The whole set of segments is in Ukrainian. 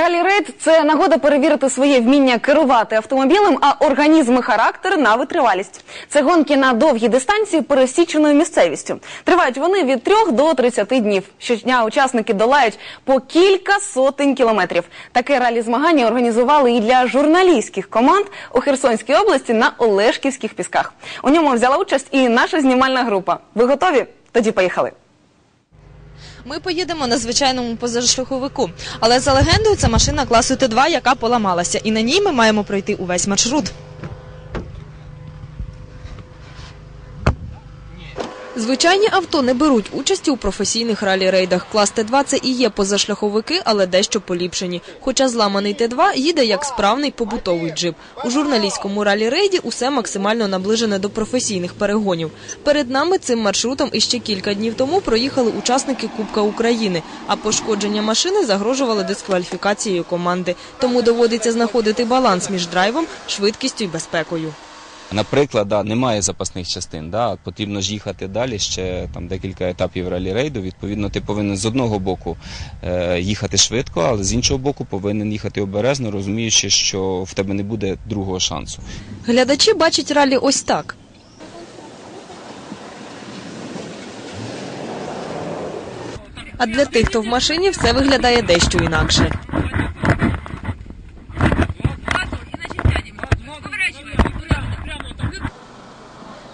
Ралі-рейд – це нагода перевірити своє вміння керувати автомобілем, а організм і характер на витривалість. Це гонки на довгі дистанції пересіченою місцевістю. Тривають вони від 3 до 30 днів. Щодня учасники долають по кілька сотень кілометрів. Таке ралі-змагання організували і для журналістських команд у Херсонській області на Олешківських пісках. У ньому взяла участь і наша знімальна група. Ви готові? Тоді поїхали. Ми поїдемо на звичайному позашляховику, але за легендою це машина класу Т2, яка поламалася, і на ній ми маємо пройти увесь маршрут. Звичайні авто не беруть участі у професійних ралі-рейдах. Клас Т2 – це і є позашляховики, але дещо поліпшені. Хоча зламаний Т2 їде як справний побутовий джип. У журналістському ралі-рейді усе максимально наближене до професійних перегонів. Перед нами цим маршрутом іще кілька днів тому проїхали учасники Кубка України, а пошкодження машини загрожували дискваліфікацією команди. Тому доводиться знаходити баланс між драйвом, швидкістю і безпекою. Наприклад, да, немає запасних частин, да, потрібно ж їхати далі, ще там декілька етапів ралі-рейду. Відповідно, ти повинен з одного боку е, їхати швидко, але з іншого боку повинен їхати обережно, розуміючи, що в тебе не буде другого шансу. Глядачі бачать ралі ось так. А для тих, хто в машині, все виглядає дещо інакше.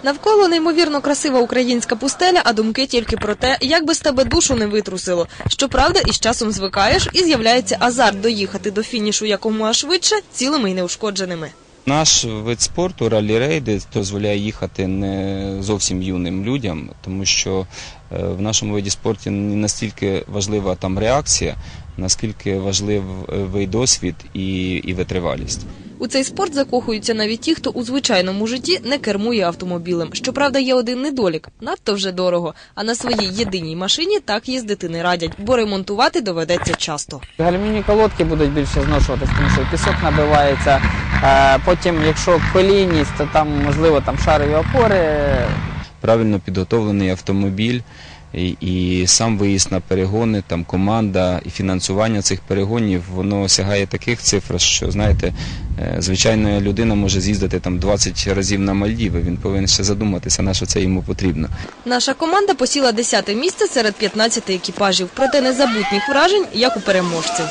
Навколо неймовірно красива українська пустеля, а думки тільки про те, як би з тебе душу не витрусило. Щоправда, із часом звикаєш і з'являється азарт доїхати до фінішу якомога швидше, цілими й неушкодженими. Наш вид спорту ралі-рейди дозволяє їхати не зовсім юним людям, тому що е, в нашому виді спорту не настільки важлива там реакція, наскільки важливий досвід і, і витривалість. У цей спорт закохуються навіть ті, хто у звичайному житті не кермує автомобілем. Щоправда, є один недолік надто вже дорого. А на своїй єдиній машині так їздити не радять, бо ремонтувати доведеться часто. Гальмівні колодки будуть більше зношуватись, тому що пісок набивається. Е, Потім, якщо колійність, то там можливо там шарові опори. правильно підготовлений автомобіль і, і сам виїзд на перегони, там команда і фінансування цих перегонів, воно сягає таких цифр, що знаєте, е, звичайна людина може з'їздити там 20 разів на Мальдіви. Він повинен ще задуматися, на що це йому потрібно. Наша команда посіла 10 місце серед 15 екіпажів, проте незабутніх вражень, як у переможців.